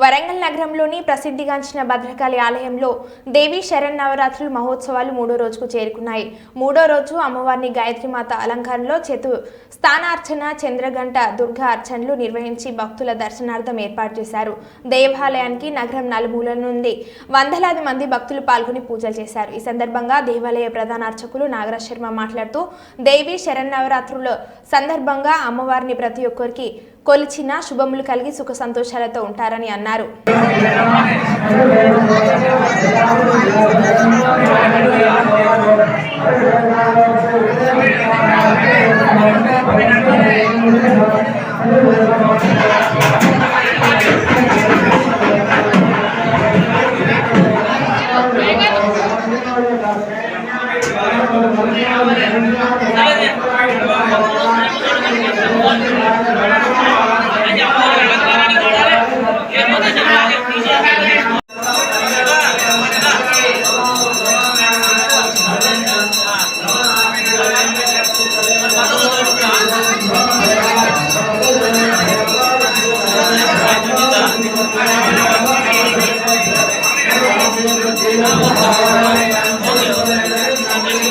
వరంగల్ నగరంలోని ప్రసిద్ధిగాంచిన భద్రకాళి ఆలయంలో దేవి శరన్నవరాత్రులు మహోత్సవాలు మూడో రోజుకు చేరుకున్నాయి. మూడో రోజు అమ్మవారిని గాయత్రిమాత అలంకారంలో చేతు స్థానార్చన చంద్రగంట దుర్గా అర్చనలు నిర్వహించి భక్తుల దర్శనార్థం ఏర్పాటు చేశారు. దేవాలయానికి నగరం నలుమూలల నుండి వందలాది మంది భక్తులు పాల్గొని పూజలు చేశారు. ఈ సందర్భంగా దేవాలయ ప్రధాన అర్చకులు నాగరాజ్ శర్మ మాట్లాడుతూ దేవి శరన్నవరాత్రుల సందర్భంగా అమ్మవారిని ప్రతి ఒక్కరికి కొలిచిన శుభములు కలిగి సుఖ సంతోషాలతో ఉంటారని అన్నారు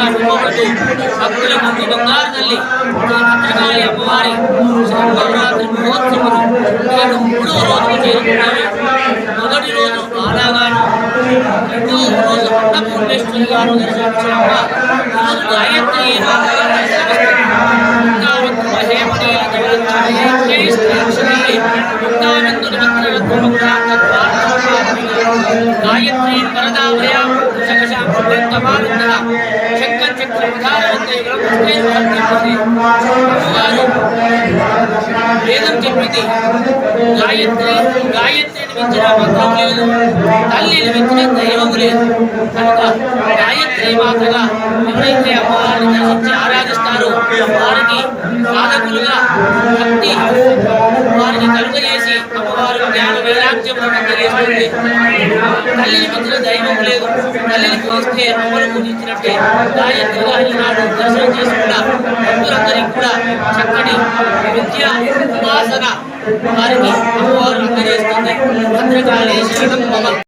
మణిదీపంగా రూపొందుతూ భక్తుల ముందు బంగారు తల్లి శ్రీ భద్రకాళి అమ్మవారి శరణవరాత్రి మహోత్సవం నేడు మొదటి రోజు బాలాగాను రోజు అన్నపూర్ణేశ్వరి గారు ఈరోజు గాయత్రి గాయత్రీ గాయత్రి వరదాభయ శంకర చక్ర వేదం చెప్పింది. గాయత్రి గాయత్రిని మించిన మంత్రం లేదు. తల్లిని మించిన దైవం లేదు. కనుక గాయత్రి మాత్రగా ఎవరైతే అమ్మవారిని దర్శించి ఆరాధిస్తారో వారికి సాధకులుగా భక్తి జ్ఞాన వైరాగ్యములను అందజేస్తుంది తల్లిని మించిన దైవం లేదు. తల్లిని పూజిస్తే అమ్మను పూజించినట్టే. గాయత్రిగా ఈనాడు దర్శనం చేసుకున్న భక్తులందరికీ కూడా చక్కటి విద్య ఉపాసన వారికి అమ్మవారు అందజేస్తుంది. భద్రకాళీ శరణం మమ.